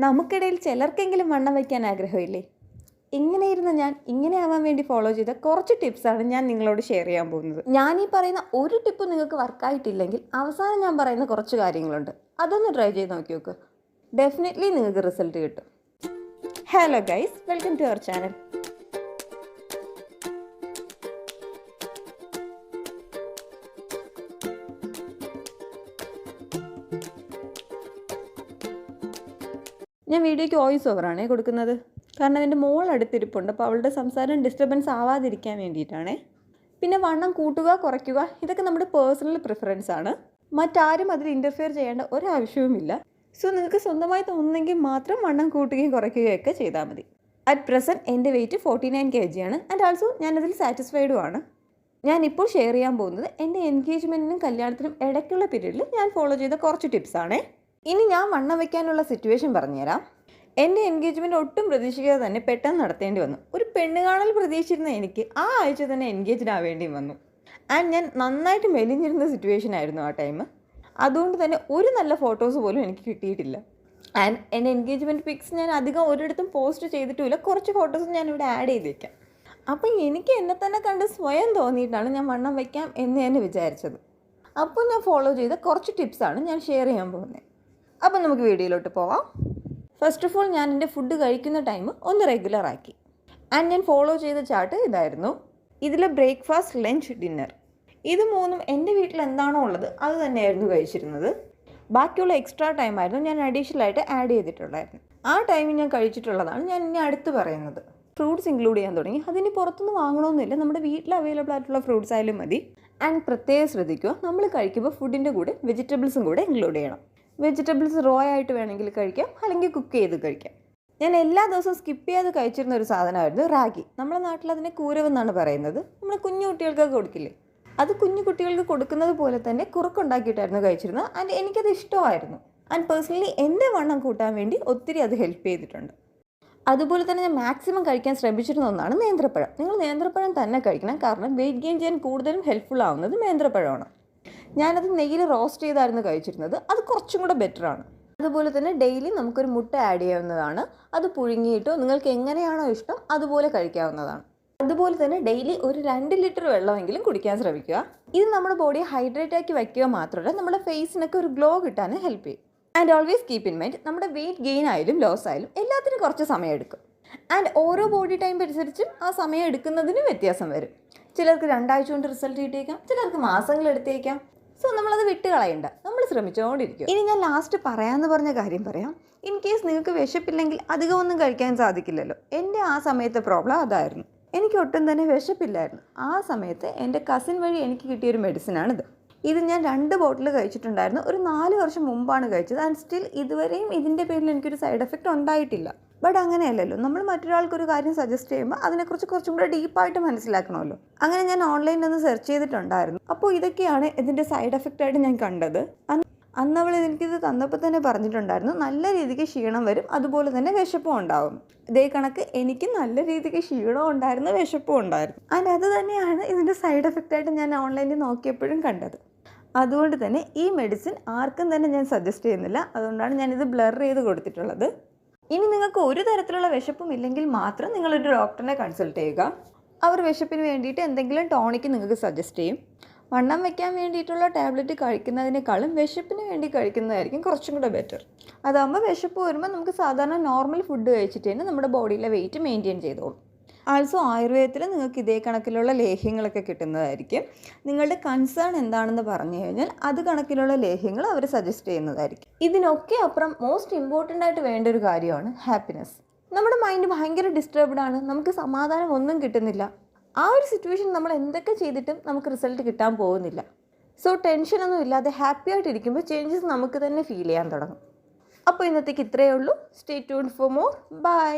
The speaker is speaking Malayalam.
നമുക്കിടയിൽ ചിലർക്കെങ്കിലും വണ്ണം വയ്ക്കാൻ ആഗ്രഹമില്ലേ? ഇങ്ങനെ ഇരുന്ന് ഞാൻ ഇങ്ങനെ ആവാൻ വേണ്ടി ഫോളോ ചെയ്ത കുറച്ച് ടിപ്സാണ് ഞാൻ നിങ്ങളോട് ഷെയർ ചെയ്യാൻ പോകുന്നത്. ഞാൻ ഈ പറയുന്ന ഒരു ടിപ്പ് നിങ്ങൾക്ക് വർക്കായിട്ടില്ലെങ്കിൽ അവസാനം ഞാൻ പറയുന്ന കുറച്ച് കാര്യങ്ങളുണ്ട്. അതൊന്ന് ട്രൈ ചെയ്ത് നോക്കി നോക്ക്. ഡെഫിനറ്റ്ലി നിങ്ങൾക്ക് റിസൾട്ട് കിട്ടും. Hello guys welcome to our channel ഞാൻ വീഡിയോയ്ക്ക് വോയിസ് ഓവറാണേ കൊടുക്കുന്നത്. കാരണം എന്റെ മോൾ അടുത്തിരിപ്പുണ്ട്. അപ്പോൾ അവളുടെ സംസാരം ഡിസ്റ്റർബൻസ് ആവാതിരിക്കാൻ വേണ്ടിയിട്ടാണേ. പിന്നെ വണ്ണം കൂട്ടുക കുറയ്ക്കുക ഇതൊക്കെ നമ്മുടെ പേഴ്സണൽ പ്രിഫറൻസ് ആണ്. മറ്റാരും അതിൽ ഇന്റർഫിയർ ചെയ്യേണ്ട ഒരാവശ്യവുമില്ല. സോ നിങ്ങൾക്ക് സ്വന്തമായി തോന്നുന്നെങ്കിൽ മാത്രം വണ്ണം കൂട്ടുകയും കുറയ്ക്കുകയൊക്കെ ചെയ്താൽ മതി. അറ്റ് പ്രസന്റ് എന്റെ weight forty nine K G ആണ്. ആൻഡ് ആൾസോ ഞാനതിൽ സാറ്റിസ്ഫൈഡും ആണ്. ഞാൻ ഇപ്പോൾ ഷെയർ ചെയ്യാൻ പോകുന്നത് എന്റെ എൻഗേജ്മെന്റിനും കല്യാണത്തിനും ഇടയ്ക്കുള്ള പീരീഡിൽ ഞാൻ ഫോളോ ചെയ്ത കുറച്ച് ടിപ്സാണേ ഇനി ഞാൻ വണ്ണം വയ്ക്കാനുള്ള സിറ്റുവേഷൻ പറഞ്ഞുതരാം. എന്റെ എൻഗേജ്മെന്റ് ഒട്ടും പ്രതീക്ഷിക്കാതെ തന്നെ പെട്ടെന്ന് നടത്തേണ്ടി വന്നു. ഒരു പെണ്ണ് കാണൽ പ്രതീക്ഷിച്ചിരുന്ന എനിക്ക് ആ ആഴ്ച തന്നെ എൻഗേജ്ഡ് ആവേണ്ടിയും വന്നു. ആൻഡ് ഞാൻ നന്നായിട്ട് മെലിഞ്ഞിരുന്ന സിറ്റുവേഷൻ ആയിരുന്നു ആ ടൈം അതുകൊണ്ട് തന്നെ ഒരു നല്ല ഫോട്ടോസ് പോലും എനിക്ക് കിട്ടിയിട്ടില്ല. ആൻഡ് എന്റെ എൻഗേജ്മെന്റ് പിക്സ് ഞാൻ അധികം ഒരിടത്തും പോസ്റ്റ് ചെയ്തിട്ടുമില്ല. കുറച്ച് ഫോട്ടോസ് ഞാൻ ഇവിടെ ആഡ് ചെയ്തേക്കാം. അപ്പം എനിക്ക് എന്നെ തന്നെ കണ്ട് സ്വയം തോന്നിയിട്ടാണ് ഞാൻ വണ്ണം വയ്ക്കാം എന്ന് തന്നെ വിചാരിച്ചത്. അപ്പോൾ ഞാൻ ഫോളോ ചെയ്ത കുറച്ച് ടിപ്സാണ് ഞാൻ ഷെയർ ചെയ്യാൻ പോകുന്നത്. അപ്പം നമുക്ക് വീഡിയോയിലോട്ട് പോവാം. ഫസ്റ്റ് ഓഫ് ഓൾ ഞാൻ എന്റെ ഫുഡ് കഴിക്കുന്ന ടൈം ഒന്ന് റെഗുലർ ആക്കി. ആൻഡ് ഞാൻ ഫോളോ ചെയ്ത ചാർട്ട് ഇതായിരുന്നു. ഇതിൽ ബ്രേക്ക്ഫാസ്റ്റ് ലഞ്ച് ഡിന്നർ ഇത് മൂന്നും എന്റെ വീട്ടിൽ എന്താണോ ഉള്ളത് അത് തന്നെയായിരുന്നു കഴിച്ചിരുന്നത്. ബാക്കിയുള്ള എക്സ്ട്രാ ടൈമായിരുന്നു ഞാൻ അഡീഷണൽ ആയിട്ട് ആഡ് ചെയ്തിട്ടുണ്ടായിരുന്നു ആ ടൈമിൽ ഞാൻ കഴിച്ചിട്ടുള്ളതാണ് ഞാൻ ഇനി അടുത്ത് പറയുന്നത്. ഫ്രൂട്ട്സ് ഇൻക്ലൂഡ് ചെയ്യാൻ തുടങ്ങി. അതിന് പുറത്തുനിന്ന് വാങ്ങണമെന്നില്ല നമ്മുടെ വീട്ടിൽ അവൈലബിൾ ആയിട്ടുള്ള ഫ്രൂട്ട്സ് ആയാലും മതി. ആൻഡ് പ്രത്യേകം ശ്രദ്ധിക്കുക നമ്മൾ കഴിക്കുമ്പോൾ ഫുഡിന്റെ കൂടെ വെജിറ്റബിൾസും കൂടെ ഇൻക്ലൂഡ് ചെയ്യണം. വെജിറ്റബിൾസ് റോ ആയിട്ട് വേണമെങ്കിൽ കഴിക്കാം അല്ലെങ്കിൽ കുക്ക് ചെയ്ത് കഴിക്കാം. ഞാൻ എല്ലാ ദിവസവും സ്കിപ്പ് ചെയ്ത് കഴിച്ചിരുന്ന ഒരു സാധനമായിരുന്നു റാഗി. നമ്മുടെ നാട്ടിൽ അതിനെ കൂരവെന്നാണ് പറയുന്നത്. നമ്മൾ കുഞ്ഞു കുട്ടികൾക്കൊക്കെ കൊടുക്കില്ലേ? അത് കുഞ്ഞു കുട്ടികൾക്ക് കൊടുക്കുന്നത് പോലെ തന്നെ കുറുക്കുണ്ടാക്കിയിട്ടായിരുന്നു കഴിച്ചിരുന്നത്. ആൻഡ് എനിക്കത് ഇഷ്ടമായിരുന്നു. ആൻഡ് പേഴ്സണലി എന്റെ വണ്ണം കൂട്ടാൻ വേണ്ടി ഒത്തിരി അത് ഹെൽപ്പ് ചെയ്തിട്ടുണ്ട്. അതുപോലെ തന്നെ ഞാൻ മാക്സിമം കഴിക്കാൻ ശ്രമിച്ചിരുന്ന ഒന്നാണ് നേന്ത്രപ്പഴം. നിങ്ങൾ നേന്ത്രപ്പഴം തന്നെ കഴിക്കണം. കാരണം വെയിറ്റ് ഗെയിൻ ചെയ്യാൻ കൂടുതലും ഹെൽപ്ഫുൾ ആവുന്നത് നേന്ത്രപ്പഴമാണ്. ഞാനത് നെയ്യിൽ റോസ്റ്റ് ചെയ്തായിരുന്നു കഴിച്ചിരുന്നത്. അത് കുറച്ചും കൂടെ ബെറ്ററാണ് അതുപോലെ തന്നെ ഡെയിലി നമുക്കൊരു മുട്ട ആഡ് ചെയ്യാവുന്നതാണ്. അത് പുഴുങ്ങിയിട്ടോ നിങ്ങൾക്ക് എങ്ങനെയാണോ ഇഷ്ടം അതുപോലെ കഴിക്കാവുന്നതാണ്. അതുപോലെ തന്നെ ഡെയിലി ഒരു രണ്ട് ലിറ്റർ വെള്ളമെങ്കിലും കുടിക്കാൻ ശ്രമിക്കുക. ഇത് നമ്മുടെ ബോഡിയെ ഹൈഡ്രേറ്റ് ആക്കി വയ്ക്കുക മാത്രമല്ല നമ്മുടെ ഫേസിനൊക്കെ ഒരു ഗ്ലോ കിട്ടാൻ ഹെൽപ്പ് ചെയ്യും. And always keep in mind നമ്മുടെ വെയിറ്റ് ഗെയിൻ ആയാലും ലോസ് ആയാലും എല്ലാത്തിനും കുറച്ച് സമയം എടുക്കും. ആൻഡ് ഓരോ ബോഡി ടൈം അനുസരിച്ചും ആ സമയം എടുക്കുന്നതിനും വ്യത്യാസം വരും. ചിലർക്ക് രണ്ടാഴ്ച കൊണ്ട് റിസൾട്ട് കിട്ടിയേക്കാം. ചിലർക്ക് മാസങ്ങൾ എടുത്തേക്കാം. സോ നമ്മളത് വിട്ട് കളയണ്ട. നമ്മൾ ശ്രമിച്ചുകൊണ്ടിരിക്കും ഇനി ഞാൻ ലാസ്റ്റ് പറയാമെന്ന് പറഞ്ഞ കാര്യം പറയാം. ഇൻ കേസ് നിങ്ങൾക്ക് വിശപ്പില്ലെങ്കിൽ അധികമൊന്നും കഴിക്കാൻ സാധിക്കില്ലല്ലോ. എന്റെ ആ സമയത്തെ പ്രോബ്ലം അതായിരുന്നു. എനിക്ക് ഒട്ടും തന്നെ വിശപ്പില്ലായിരുന്നു. ആ സമയത്ത് എന്റെ കസിൻ വഴി എനിക്ക് കിട്ടിയൊരു മെഡിസിനാണിത് ഇത് ഞാൻ രണ്ട് ബോട്ടിൽ കഴിച്ചിട്ടുണ്ടായിരുന്നു. ഒരു നാല് വർഷം മുമ്പാണ് കഴിച്ചത്. ആൻഡ് സ്റ്റിൽ ഇതുവരെയും ഇതിന്റെ പേരിൽ എനിക്കൊരു സൈഡ് എഫക്റ്റ് ഉണ്ടായിട്ടില്ല. ബട്ട് അങ്ങനെയല്ലല്ലോ. നമ്മൾ മറ്റൊരാൾക്കൊരു കാര്യം സജസ്റ്റ് ചെയ്യുമ്പോൾ അതിനെക്കുറിച്ച് കുറച്ചും കൂടെ ഡീപ്പായിട്ട് മനസ്സിലാക്കണമല്ലോ. അങ്ങനെ ഞാൻ ഓൺലൈനിൽ ഒന്ന് സെർച്ച് ചെയ്തിട്ടുണ്ടായിരുന്നു. അപ്പോൾ ഇതൊക്കെയാണ് ഇതിന്റെ സൈഡ് എഫക്റ്റ് ആയിട്ട് ഞാൻ കണ്ടത്. അന്ന് അവൾ എനിക്കിത് തന്നപ്പോൾ തന്നെ പറഞ്ഞിട്ടുണ്ടായിരുന്നു. നല്ല രീതിക്ക് ക്ഷീണം വരും അതുപോലെ തന്നെ വിശപ്പും ഉണ്ടാവും. ഇതേ കണക്ക് എനിക്ക് നല്ല രീതിക്ക് ക്ഷീണവും ഉണ്ടായിരുന്നു വിശപ്പും ഉണ്ടായിരുന്നു. ആൻഡ് അത് തന്നെയാണ് ഇതിന്റെ സൈഡ് എഫക്റ്റ് ആയിട്ട് ഞാൻ ഓൺലൈനിൽ നോക്കിയപ്പോഴും കണ്ടത്. അതുകൊണ്ട് തന്നെ ഈ മെഡിസിൻ ആർക്കും തന്നെ ഞാൻ സജസ്റ്റ് ചെയ്യുന്നില്ല. അതുകൊണ്ടാണ് ഞാനിത് ബ്ലർ ചെയ്ത് കൊടുത്തിട്ടുള്ളത്. ഇനി നിങ്ങൾക്ക് ഒരു തരത്തിലുള്ള വിശപ്പും ഇല്ലെങ്കിൽ മാത്രം നിങ്ങളൊരു ഡോക്ടറിനെ കൺസൾട്ട് ചെയ്യുക. അവർ വിശപ്പിന് വേണ്ടിയിട്ട് എന്തെങ്കിലും ടോണിക്ക് നിങ്ങൾക്ക് സജസ്റ്റ് ചെയ്യും. വണ്ണം വയ്ക്കാൻ വേണ്ടിയിട്ടുള്ള ടാബ്ലറ്റ് കഴിക്കുന്നതിനേക്കാളും വിശപ്പിന് വേണ്ടി കഴിക്കുന്നതായിരിക്കും കുറച്ചും കൂടെ ബെറ്റർ അതാകുമ്പോൾ വിശപ്പ് വരുമ്പോൾ നമുക്ക് സാധാരണ നോർമൽ ഫുഡ് കഴിച്ചിട്ട് തന്നെ നമ്മുടെ ബോഡിയിലെ വെയിറ്റ് മെയിന്റെയിൻ ചെയ്തോളും. ആൾസോ ആയുർവേദത്തിൽ നിങ്ങൾക്ക് ഇതേ കണക്കിലുള്ള ലേഹ്യങ്ങളൊക്കെ കിട്ടുന്നതായിരിക്കും. നിങ്ങളുടെ കൺസേൺ എന്താണെന്ന് പറഞ്ഞു കഴിഞ്ഞാൽ അത് കണക്കിലുള്ള ലേഹ്യങ്ങൾ അവർ സജസ്റ്റ് ചെയ്യുന്നതായിരിക്കും. ഇതിനൊക്കെ അപ്പുറം മോസ്റ്റ് ഇമ്പോർട്ടന്റ് ആയിട്ട് വേണ്ട ഒരു കാര്യമാണ് ഹാപ്പിനെസ് നമ്മുടെ മൈൻഡ് ഭയങ്കര ഡിസ്റ്റർബ്ഡ് ആണ്. നമുക്ക് സമാധാനം ഒന്നും കിട്ടുന്നില്ല. ആ ഒരു സിറ്റുവേഷൻ നമ്മൾ എന്തൊക്കെ ചെയ്തിട്ടും നമുക്ക് റിസൾട്ട് കിട്ടാൻ പോകുന്നില്ല. സോ ടെൻഷനൊന്നും ഇല്ലാതെ ഹാപ്പി ആയിട്ട് ഇരിക്കുമ്പോൾ ചേഞ്ചസ് നമുക്ക് തന്നെ ഫീൽ ചെയ്യാൻ തുടങ്ങും. അപ്പോൾ ഇന്നത്തേക്ക് ഇത്രയേ ഉള്ളൂ. Stay tune for more bye